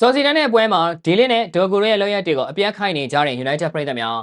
စော်စီတန်းတဲ့ပွဲမှာဒီလင်းနဲ့ဒေါ်ဂူရဲ့လောက်ရတွေကိုအပြတ်ခိုက်နေကြတဲ့ United ပြည်သက်များ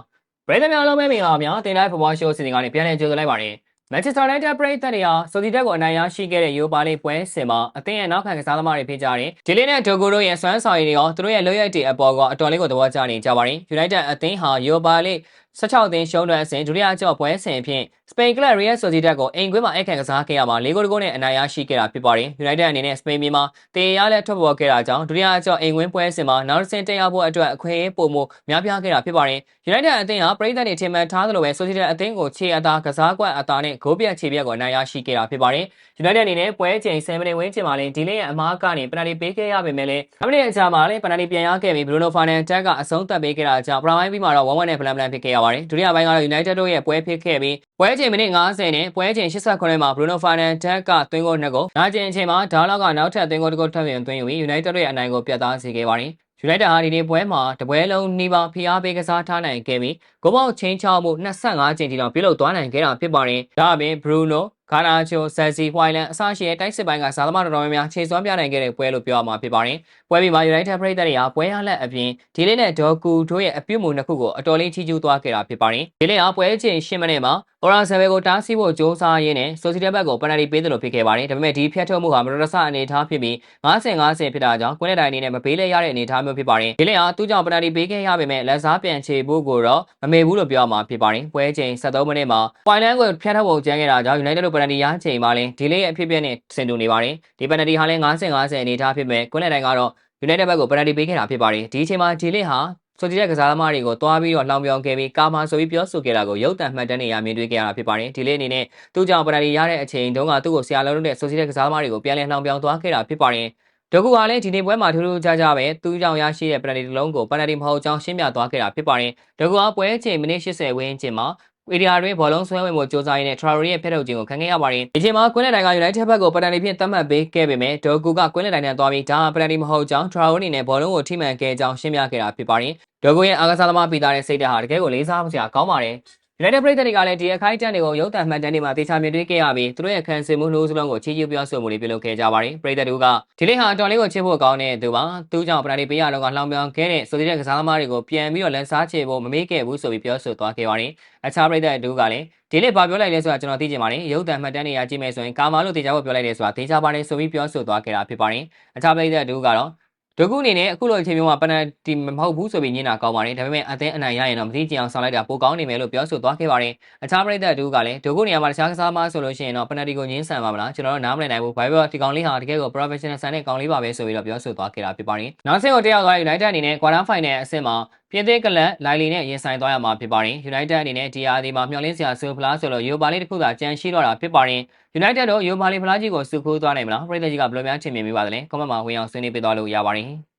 ပြည်သက်များလုံးပဲမင်္ဂလာပါများတင်လိုက်ဖဘောရှိုးစီစဉ်ကနေပြန်လည်ကြိုဆိုလိုက်ပါတယ် Manchester United ပြည်သက်တွေဟာစော်စီတက်ကိုအနိုင်ရရှိခဲ့တဲ့ Europa League ပွဲစဉ်မှာအသင်းရဲ့နောက်ခံကစားသမားတွေဖြစ်ကြတဲ့ဒီလင်းနဲ့ဒေါ်ဂူတို့ရဲ့စွမ်းဆောင်ရည်တွေရောသူတို့ရဲ့လောက်ရတွေအပေါ်ကအတော်လေးကိုသဘောကျနေကြပါတယ် United အသင်းဟာ Europa League 16သင်းရှုံးတဲ့အဆင့်ဒုတိယအကျော့ပွဲစဉ်အဖြစ်စပိန်ကလပ် Real Sociedad ကိုအိမ်ကွင်းမှာအခန့်ကစားခဲ့ရမှာ၄ဂိုးတဂိုးနဲ့အနိုင်ရရှိခဲ့တာဖြစ်ပါတယ်။ United အနေနဲ့စပိန်ပြည်မှာတေရလက်ထွက်ပေါ်ခဲ့တာကြောင့်ဒုတိယအကျော့အိမ်ကွင်းပွဲစဉ်မှာနောက်တစ်ဆင့်တက်ရောက်ဖို့အတွက်အခွင့်အရေးပိုမိုများပြားခဲ့တာဖြစ်ပါတယ်။ United အသင်းဟာပြည်သက်တွေထင်မှန်ထားသလိုပဲ Sociedad အသင်းကိုခြေအသာကစားကွက်အသာနဲ့ဂိုးပြတ်ခြေပြတ်ကိုအနိုင်ရရှိခဲ့တာဖြစ်ပါတယ်။ United အနေနဲ့ပွဲချိန်7မိနစ်ဝန်းကျင်မှာလည်းဒီလေးရဲ့အမားကနေပနတီပေးခဲ့ရပေမဲ့လည်း9မိနစ်အကြာမှာလည်းပနတီပြန်ရခဲ့ပြီး Bruno Fernandes ကအဆုံးသတ်ပေးခဲ့တာကြောင့်ပထမပိုင်းပြီးမှာတော့1-1နဲ့ဖလန်ဖလန်ဖြစ်ခဲ့ရပါတယ်။ဒုတိယပိုင်းကတော့ United တို့ရဲ့ပွဲဖြစ်ခဲ့ပြီးပွဲချိန်မိနစ်90နဲ့ပွဲချိန်89မှာ Bruno Fernandes ကသွင်းဂိုးနှစ်ဂိုးနာကျင်အချိန်မှာဒါလောက်ကနောက်ထပ်သွင်းဂိုးတစ်ဂိုးထပ်ပြန်သွင်းယူပြီး United တို့ရဲ့အနိုင်ကိုပြတ်သားစေခဲ့ပါတယ်။ United ဟာဒီနေ့ပွဲမှာတပွဲလုံးနှီးပါဖိအားပေးကစားထားနိုင်ခဲ့ပြီးဂိုးပေါက်ချင်းချောက်မှု25ချိန်ထိတော့ပြုလုပ်သွားနိုင်ခဲ့တာဖြစ်ပါတယ်။ဒါအပြင် Bruno ဂါနာချိုဆယ်စီဟွိုင်လန်အစရှိတဲ့တိုက်စစ်ပိုင်းကစားသမားတော်တော်များများခြေစွမ်းပြနိုင်ခဲ့တဲ့ပွဲလို့ပြောရမှာဖြစ်ပါတယ်။ပွဲပြီးမှာ United ပရိသတ်တွေဟာပွဲရလက်အပြင်ဒီလေးနဲ့ဒေါ်ကူတို့ရဲ့အပြုတ်မှုနှစ်ခုကိုအတော်လေးချီးကျူးသွားခဲ့တာဖြစ်ပါတယ်။ဒီလေးဟာပွဲချိန်10မိနစ်မှာ Oran Sevel ကိုတားဆီးဖို့ကြိုးစားရင်းနဲ့ Sociedad ဘက်ကိုပယ်နယ်တီပေးသလိုဖြစ်ခဲ့ပါတယ်။ဒါပေမဲ့ဒီဖျက်ထုတ်မှုဟာမတော်တဆအနေထားဖြစ်ပြီး50-50ဖြစ်တာကြောင့်ကွင်းလက်တိုင်းအနေနဲ့မပေးလဲရတဲ့အနေအထားမျိုးဖြစ်ပါတယ်။ဒီလေးဟာသူ့ကြောင့်ပယ်နယ်တီပေးခဲ့ရပေမဲ့လက်စားပြန်ချေဖို့ကိုတော့မမေ့ဘူးလို့ပြောရမှာဖြစ်ပါတယ်။ပွဲချိန်73မိနစ်မှာ Final ကိုဖျက်ထုတ်ဖို့ကြမ်းခဲ့တာကြောင့် United တို့ပယ်နယ်တီရချိန်မှာလည်းဒီလေးရဲ့အဖြစ်အပျက်နဲ့ဆင်တူနေပါတယ်။ဒီပယ်နယ်တီဟာလည်း50-50အနေအထားဖြစ်မဲ့ကွင်းလက်တိုင်းကတော့ United ဘက်ကိုပယ်နယ်တီပေးခဲ့တာဖြစ်ပါတယ်။ဒီအချိန်မှာဒီလေးဟာဆိုတီရက်ကစားသမားတွေကိုတွားပြီးတော့လှောင်ပြောင်ခဲ့ပြီးကာမာဆိုပြီးပြောဆိုခဲ့တာကိုရုပ်တံမှတ်တမ်းတွေအရမြင်တွေ့ခဲ့ရတာဖြစ်ပါတယ်။ဒီလေးအနေနဲ့သူ့ကြောင့်ပယ်နယ်တီရတဲ့အချိန်တုန်းကသူ့ကိုဆရာလုံးတဲ့ဆိုတီရက်ကစားသမားတွေကိုပြန်လည်လှောင်ပြောင်သွားခဲ့တာဖြစ်ပါတယ်။ဒိုကူကလည်းဒီနေ့ပွဲမှာထူးထူးခြားခြားပဲသူ့ကြောင့်ရရှိတဲ့ပယ်နယ်တီတစ်လုံးကိုပယ်နယ်တီမဟုတ်ကြောင်းရှင်းပြသွားခဲ့တာဖြစ်ပါတယ်။ဒိုကူကပွဲချိန်မိနစ်80ဝန်းကျင်မှာ ဧရီယာတွင်ဘောလုံးဆွဲဝင်မှုစ조사ရင်းနဲ့ Traore ရဲ့ဖျက်ထုတ်ခြင်းကိုခံခဲ့ရပါတယ်။ဒီချိန်မှာကွင်းလက်တိုင်းက United ဘက်ကိုပယ်နယ်တီဖြင့်သတ်မှတ်ပေးခဲ့ပေမဲ့ဒေါ်ကူကကွင်းလက်တိုင်းနဲ့သွားပြီးဒါပယ်နယ်တီမဟုတ်ကြောင်း Traore အနေနဲ့ဘောလုံးကိုထိမှန်ခဲ့ကြောင်းရှင်းပြခဲ့တာဖြစ်ပါတယ်။ဒေါ်ကူရဲ့အားကစားသမားပီတာတဲ့စိတ်ဓာတ်ဟာတကယ်ကိုလေးစားစရာကောင်းပါတယ်။ United ပြည်သက်တွေကလည်းဒီအခိုက်အတန့်တွေကိုရုပ်သံမှတ်တမ်းတွေမှာတေချာမြင်တွေ့ခဲ့ရပြီးသူတို့ရဲ့ခံစစ်မှုနှိုးစလုံးကိုချီးကျူးပြောဆိုမှုတွေပြုလုပ်ခဲ့ကြပါတယ်။ပြည်သက်တို့ကဒီလေးဟာအတော်လေးကိုချစ်ဖို့ကောင်းတဲ့သူပါ။သူကြောင့်ပနာဒီပေးရတော့ကလှောင်ပြောင်ခဲ့တဲ့ဆိုတဲ့ကစားသမားတွေကိုပြန်ပြီးတော့လက်စားချေဖို့မမေ့ခဲ့ဘူးဆိုပြီးပြောဆိုသွားခဲ့ပါတယ်။အခြားပြည်သက်တို့ကလည်းဒီလေးဘာပြောလိုက်လဲဆိုတာကျွန်တော်သိချင်ပါတယ်။ရုပ်သံမှတ်တမ်းတွေရကြည့်မယ်ဆိုရင်ကာမာလို့တေချာဖို့ပြောလိုက်တယ်ဆိုတာတေချာပါတယ်ဆိုပြီးပြောဆိုသွားခဲ့တာဖြစ်ပါတယ်။အခြားပြည်သက်တို့ကတော့ ဒုက္ခုအနေနဲ့အခုလိုအချိန်မျိုးမှာပနန်တီမဟုတ်ဘူးဆိုပြီးညင်တာကောင်းပါတယ်ဒါပေမဲ့အသင်းအနိုင်ရရင်တော့မသိကြအောင်ဆောင်လိုက်တာပိုကောင်းနေမယ်လို့ပြောဆိုသွားခဲ့ပါတယ်အခြားပရိသတ်တူကလည်းဒုက္ခုနေရာမှာတခြားကစားမဆိုလို့ရှိရင်တော့ပနန်တီကိုညင်းဆန်ပါမလားကျွန်တော်တို့နားမလည်နိုင်ဘူးဘာဖြစ်လို့ဒီကောင်လေးဟာတကယ်ကို professional ဆန်တဲ့ကောင်လေးပါပဲဆိုပြီးတော့ပြောဆိုသွားခဲ့တာဖြစ်ပါတယ်နောက်ဆင့်ကိုတက်ရောက်သွား United အနေနဲ့ quarter final အဆင့်မှာ ပြည်သေးကလပ်လိုင်လီနဲ့ရင်ဆိုင်သွားရမှာဖြစ်ပါတယ် United အနေနဲ့ဒီအားဒီမှာမျှော်လင့်စရာဆိုဖလားဆိုလို့ယူပါလေးတစ်ခုသာကြံရှိတော့တာဖြစ်ပါတယ် United တို့ယူပါလေးဖလားကြီးကိုစုခိုးသွားနိုင်မလားပြည်သက်ကြီးကဘယ်လိုများထင်မြင်မိပါသလဲ comment မှာဝင်အောင်ဆွေးနွေးပေးသွားလို့ရပါတယ်